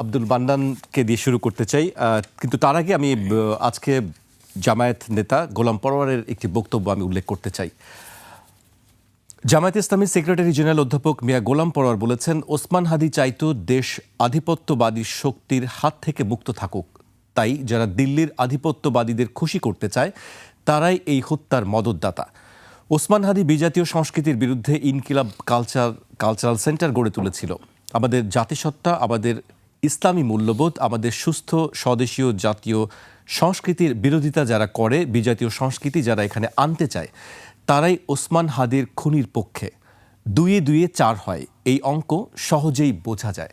আব্দুল বান্দানকে দিয়ে শুরু করতে চাই। কিন্তু তার আগে আমি আজকে জামায়াত নেতা গোলাম পরোয়ারের একটি বক্তব্য আমি উল্লেখ করতে চাই। জামায়াত ইসলামীর সেক্রেটারি জেনারেল অধ্যাপক মিয়া গোলাম পরোয়ার বলেছেন ওসমান হাদি চাইতো দেশ আধিপত্যবাদী শক্তির হাত থেকে মুক্ত থাকুক। তাই যারা দিল্লির আধিপত্যবাদীদের খুশি করতে চায় তারাই এই হত্যার মদতদাতা। ওসমান হাদি বিজাতীয় সংস্কৃতির বিরুদ্ধে ইনকিলাব কালচার কালচারাল সেন্টার গড়ে তুলেছিল। আমাদের জাতিসত্তা আমাদের ইসলামী মূল্যবোধ আমাদের সুস্থ, স্বদেশীয়, জাতীয় সংস্কৃতির বিরোধিতা যারা করে, বিজাতীয় সংস্কৃতি যারা এখানে আনতে চায়, তারাই ওসমান হাদির খুনির পক্ষে। দুয়ে দুয়ে চার হয়, এই অঙ্ক সহজেই বোঝা যায়।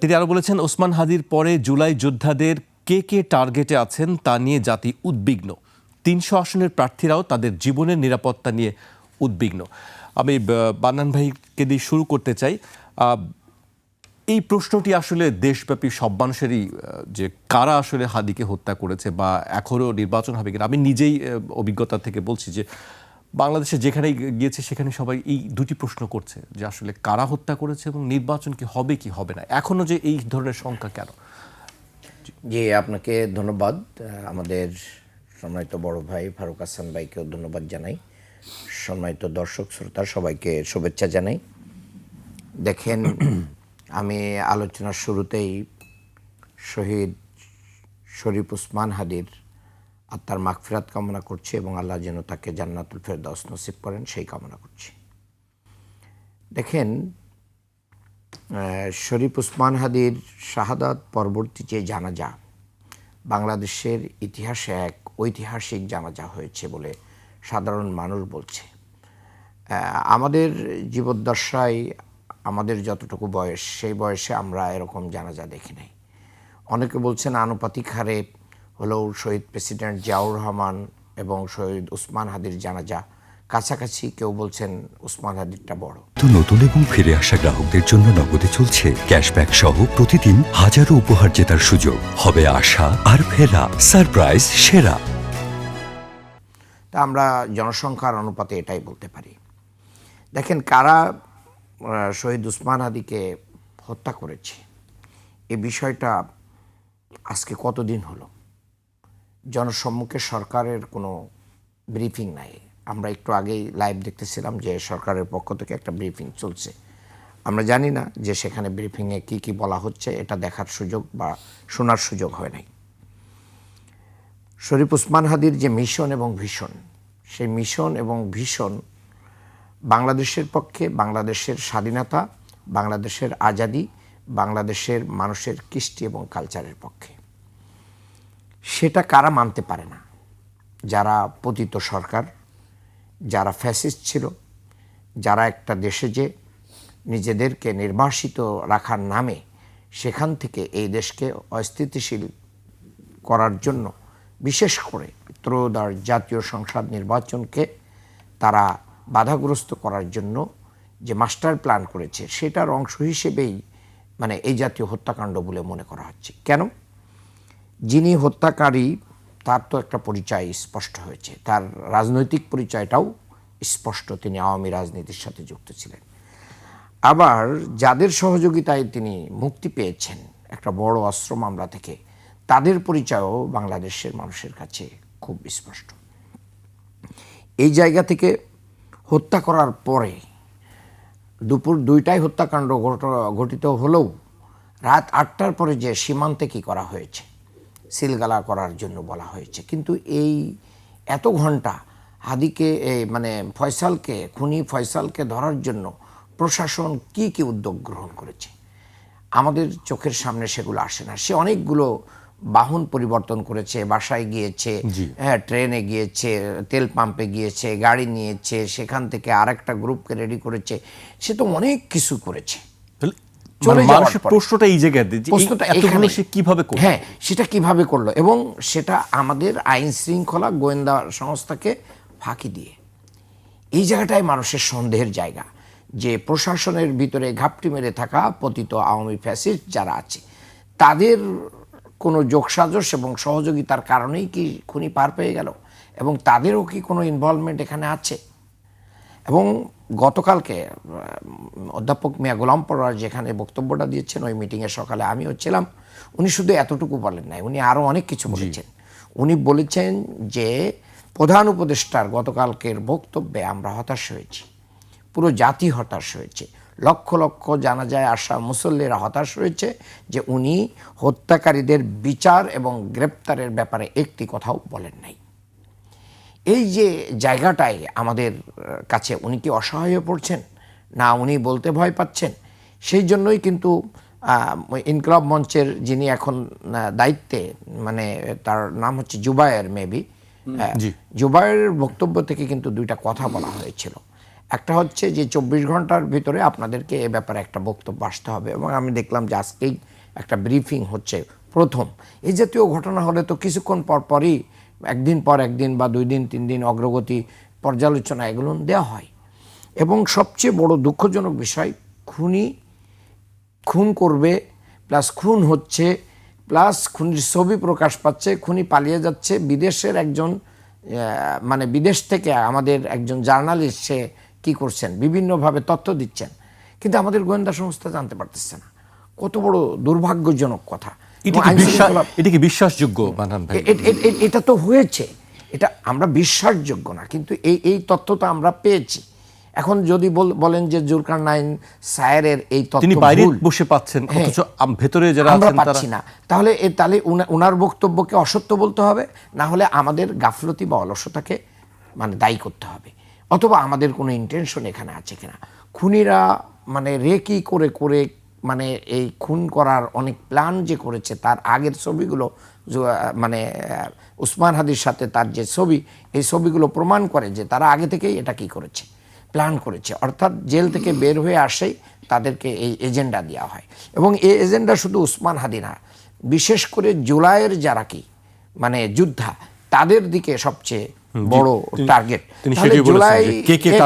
তিনি আরও বলেছেন, ওসমান হাদির পরে জুলাই যোদ্ধাদের কে কে টার্গেটে আছেন তা নিয়ে জাতি উদ্বিগ্ন। তিনশো আসনের প্রার্থীরাও তাদের জীবনের নিরাপত্তা নিয়ে উদ্বিগ্ন। আমি বান্নান ভাইকে দিয়ে শুরু করতে চাই। এই প্রশ্নটি আসলে দেশব্যাপী সব মানুষেরই যে কারা আসলে হাদিকে হত্যা করেছে বা এখনও নির্বাচন হবে কিনা, আমি নিজেই অভিজ্ঞতা থেকে বলছি যে বাংলাদেশে যেখানেই গিয়েছে সেখানে সবাই এই দুটি প্রশ্ন করছে যে আসলে কারা হত্যা করেছে এবং নির্বাচন কি হবে কি হবে না, এখনও যে এই ধরনের সংখ্যা কেন? জি, আপনাকে ধন্যবাদ আমাদের সম্মানিত বড় ভাই ফারুক হাসান ভাইকেও ধন্যবাদ জানাই, সম্মানিত দর্শক, শ্রোতা সবাইকে শুভেচ্ছা জানাই। দেখেন আমি আলোচনার শুরুতেই শহীদ শরীফ উসমান হাদির আত্মার মাগফিরাত কামনা করছি এবং আল্লাহ যেন তাকে জান্নাতুল ফেরদাউস নসিব করেন, সেই কামনা করছি। দেখেন শরীফ উসমান হাদির শাহাদাত পরবর্তী যে জানাজা, বাংলাদেশের ইতিহাসে এক ঐতিহাসিক জানাজা হয়েছে বলে সাধারণ মানুষ বলছে। আমাদের জীবদ্দশায় আমাদের যতটুকু বয়স সেই বয়সে আমরা এরকম জানাজা দেখি নাই। অনেকে বলছেন আনুপাতিক হারে হলেও শহীদ প্রেসিডেন্ট জিয়াউর রহমান এবং শহীদ উসমান হাদির জানাজা। কাছাকাছি কেউ বলছেন উসমান হাদিরটা বড়। তো নতুন এবং ফিরে আসা গ্রাহকদের জন্য নগদে চলছে ক্যাশব্যাক সহ প্রতিদিন হাজারো উপহার জেতার সুযোগ। হবে আশা আর ফেরা সারপ্রাইজ সেরা। তা আমরা জনসংখ্যার অনুপাতে এটাই বলতে পারি। দেখেন কারা শহীদ উসমান হাদিকে হত্যা করেছে। এ বিষয়টা আজকে কতদিন হলো? জনসম্মুখে সরকারের কোনো ব্রিফিং নাই। আমরা একটু আগেই লাইভ দেখতেছিলাম যে সরকারের পক্ষ থেকে একটা ব্রিফিং চলছে। আমরা জানি না যে সেখানে ব্রিফিংয়ে কি কি বলা হচ্ছে, এটা দেখার সুযোগ বা শোনার সুযোগ হয় নাই। শরীফ উসমান হাদির যে মিশন এবং ভীষণ, সেই মিশন এবং ভীষণ বাংলাদেশের পক্ষে, বাংলাদেশের স্বাধীনতা, বাংলাদেশের আজাদি, বাংলাদেশের মানুষের কৃষ্টি এবং কালচারের পক্ষে। সেটা কারা মানতে পারে না? যারা পতিত সরকার, যারা ফ্যাসিস্ট ছিল, যারা একটা দেশে যে নিজেদেরকে নির্বাসিত রাখার নামে সেখান থেকে এই দেশকে অস্থিতিশীল করার জন্য বিশেষ করে ত্রয়োদশ জাতীয় সংসদ নির্বাচনকে তারা বাধাগ্রস্ত করার জন্য যে মাস্টার প্ল্যান করেছে, সেটার অংশ হিসেবেই মানে এই জাতীয় হত্যাকাণ্ড বলে মনে করা হচ্ছে। কেন? যিনি হত্যাকারী, তার তো একটা পরিচয় স্পষ্ট হয়েছে। তার রাজনৈতিক পরিচয়টাও স্পষ্ট। তিনি আওয়ামী রাজনীতির সাথে যুক্ত ছিলেন। আবার যাদের সহযোগিতায় তিনি মুক্তি পেয়েছেন, একটা বড় অস্ত্র মামলা থেকে, তাদের পরিচয়ও বাংলাদেশের মানুষের কাছে খুব স্পষ্ট। এই জায়গা থেকে হত্যা করার পরে দুপুর দুইটায় হত্যাকাণ্ড ঘট- ঘটিত হলেও রাত আটটার পরে যে সীমান্তে কি করা হয়েছে, সিলগালা করার জন্য বলা হয়েছে। কিন্তু এই এত ঘণ্টা হাদিকে মানে ফয়সালকে, খুনি ফয়সালকে ধরার জন্য প্রশাসন কি কি উদ্যোগ গ্রহণ করেছে? আমাদের চোখের সামনে সেগুলো আসে না। সে অনেকগুলো বাহন পরিবর্তন করেছে বাসায় গিয়েছে হ্যাঁ ট্রেনে গিয়েছে তেল পাম্পে গিয়েছে গাড়ি নিয়েছে সেখান থেকে আরেকটা গ্রুপকে রেডি করেছে সে তো অনেক কিছু করেছে। মানে যাওয়ার মানুষের প্রশ্নটা এই জায়গায় প্রশ্নটা এতগুলো সে কীভাবে করল? হ্যাঁ সেটা কীভাবে করল? এবং সেটা আমাদের আইন শৃঙ্খলা গোয়েন্দা সংস্থাকে ফাঁকি দিয়ে। এই জায়গাটাই মানুষের সন্দেহের জায়গা যে প্রশাসনের ভিতরে ঘাপটি মেরে থাকা পতিত আওয়ামী ফ্যাসিস্ট যারা আছে তাদের কোনো যোগসাজশ এবং সহযোগিতার কারণেই কি খুনি পার পেয়ে গেল? এবং তাদেরও কি কোনো ইনভলভমেন্ট এখানে আছে? এবং গতকালকে অধ্যাপক মিয়া গোলাম পরোয়ার যেখানে বক্তব্যটা দিয়েছেন ওই মিটিংয়ে সকালে আমিও ছিলাম উনি শুধু এতটুকু বলেন নাই উনি আরও অনেক কিছু বলেছেন। উনি বলেছেন যে প্রধান উপদেষ্টার গতকালকের বক্তব্যে আমরা হতাশ হয়েছি পুরো জাতি হতাশ হয়েছে। লক্ষ লক্ষ জানা যায় আসা মুসল্লিরা হতাশ রয়েছে যে উনি হত্যাকারীদের বিচার এবং গ্রেপ্তারের ব্যাপারে একটি কথাও বলেন নাই। এই যে জায়গাটায় আমাদের কাছে উনি কি অসহায় হয়ে পড়ছেন? না উনি বলতে ভয় পাচ্ছেন? সেই জন্যই কিন্তু ইনকলাব মঞ্চের যিনি এখন দায়িত্বে মানে তার নাম হচ্ছে জুবায়ের মেবি জুবায়ের বক্তব্য থেকে কিন্তু দুইটা কথা বলা হয়েছিল। একটা হচ্ছে যে চব্বিশ ঘণ্টার ভিতরে আপনাদেরকে এ ব্যাপারে একটা বক্তব্য আসতে হবে এবং আমি দেখলাম যে আজকেই একটা ব্রিফিং হচ্ছে প্রথম। এই জাতীয় ঘটনা হলে তো কিছুক্ষণ পর পরই একদিন পর একদিন বা দুই দিন, তিন দিন অগ্রগতি পর্যালোচনা এগুলো দেওয়া হয়। এবং সবচেয়ে বড় দুঃখজনক বিষয়, খুনি খুন করবে প্লাস খুন হচ্ছে প্লাস খুনির ছবি প্রকাশ পাচ্ছে, খুনি পালিয়ে যাচ্ছে, বিদেশের একজন মানে বিদেশ থেকে আমাদের একজন জার্নালিস্ট সে কী করছেন? বিভিন্নভাবে তথ্য দিচ্ছেন। কিন্তু আমাদের গোয়েন্দা সংস্থা জানতে পারতেছে না। কত বড় দুর্ভাগ্যজনক কথা। এটা কি বিশ্বাসযোগ্য এটা তো হয়েছে। এটা আমরা বিশ্বাসযোগ্য না কিন্তু এই এই তথ্য তো আমরা পেয়েছি। এখন যদি বল- বলেন যে জুলকার নাইন সায়েরের এই তথ্য তিনি বাইরে বসে পাচ্ছেন হ্যাঁ। অথচ ভেতরে যারা আমরা আছেন তারা পাচ্ছি না। তাহলে তাহলে উনার বক্তব্যকে অসত্য বলতে হবে না হলে আমাদের গাফলতি বা অলসতাকে মানে দায়ী করতে হবে। অথবা আমাদের কোনো ইন্টেনশন এখানে আছে কিনা। খুনিরা মানে রেকি করে করে মানে এই খুন করার অনেক প্ল্যান যে করেছে, তার আগের ছবিগুলো মানে উসমান হাদির সাথে তার যে ছবি, এই ছবিগুলো প্রমাণ করে যে তারা আগে থেকেই এটা কি করেছে প্ল্যান করেছে। অর্থাৎ জেল থেকে বের হয়ে আসেই তাদেরকে এই এজেন্ডা দেওয়া হয়। এবং এই এজেন্ডা শুধু উসমান হাদি না, বিশেষ করে জুলাইয়ের যারা কি মানে যোদ্ধা, তাদের দিকে সবচেয়ে বড় টার্গেট জুলাই।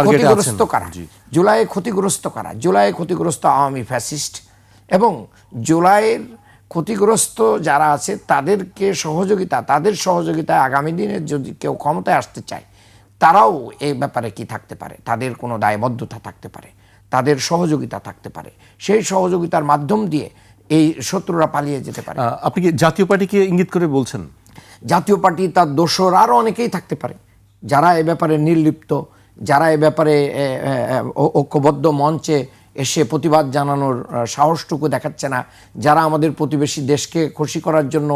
ক্ষতিগ্রস্ত কারা? জুলাই ক্ষতিগ্রস্ত কারা? জুলাই ক্ষতিগ্রস্ত আওয়ামী ফ্যাসিস্ট এবং জুলাইয়ের ক্ষতিগ্রস্ত যারা আছে তাদেরকে সহযোগিতা তাদের সহযোগিতায় আগামী দিনে যদি কেউ ক্ষমতায় আসতে চায় তারাও এই ব্যাপারে কি থাকতে পারে? তাদের কোনো দায়বদ্ধতা থাকতে পারে? তাদের সহযোগিতা থাকতে পারে? সেই সহযোগিতার মাধ্যম দিয়ে এই শত্রুরা পালিয়ে যেতে পারে। আপনি কি জাতীয় পার্টিকে ইঙ্গিত করে বলছেন? জাতীয় পার্টি, তার দোসর আরও অনেকেই থাকতে পারে। যারা এ ব্যাপারে নির্লিপ্ত, যারা এ ব্যাপারে ঐক্যবদ্ধ মঞ্চে এসে প্রতিবাদ জানানোর সাহসটুকু দেখাচ্ছে না। যারা আমাদের প্রতিবেশী দেশকে খুশি করার জন্য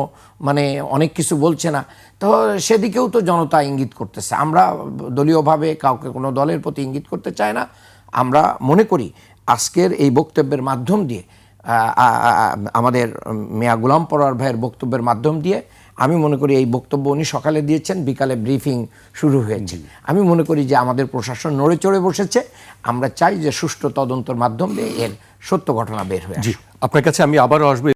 মানে অনেক কিছু বলছে না, তো সেদিকেও তো জনতা ইঙ্গিত করতেছে। আমরা দলীয়ভাবে কাউকে কোনো দলের প্রতি ইঙ্গিত করতে চাই না। আমরা মনে করি, আজকের এই বক্তব্যের মাধ্যম দিয়ে আমাদের মিয়া গুলাম পরোয়ার ভাইয়ের বক্তব্যের মাধ্যম দিয়ে আমি মনে করি এই বক্তব্য উনি সকালে দিয়েছেন বিকালে ব্রিফিং শুরু হয়েছে। আমি মনে করি যে আমাদের প্রশাসন নড়ে চড়ে বসেছে আমরা চাই যে সুষ্ঠু তদন্তর মাধ্যমে এর সত্য ঘটনা বের হয়ে আপনার কাছে আমি আবারও আসব।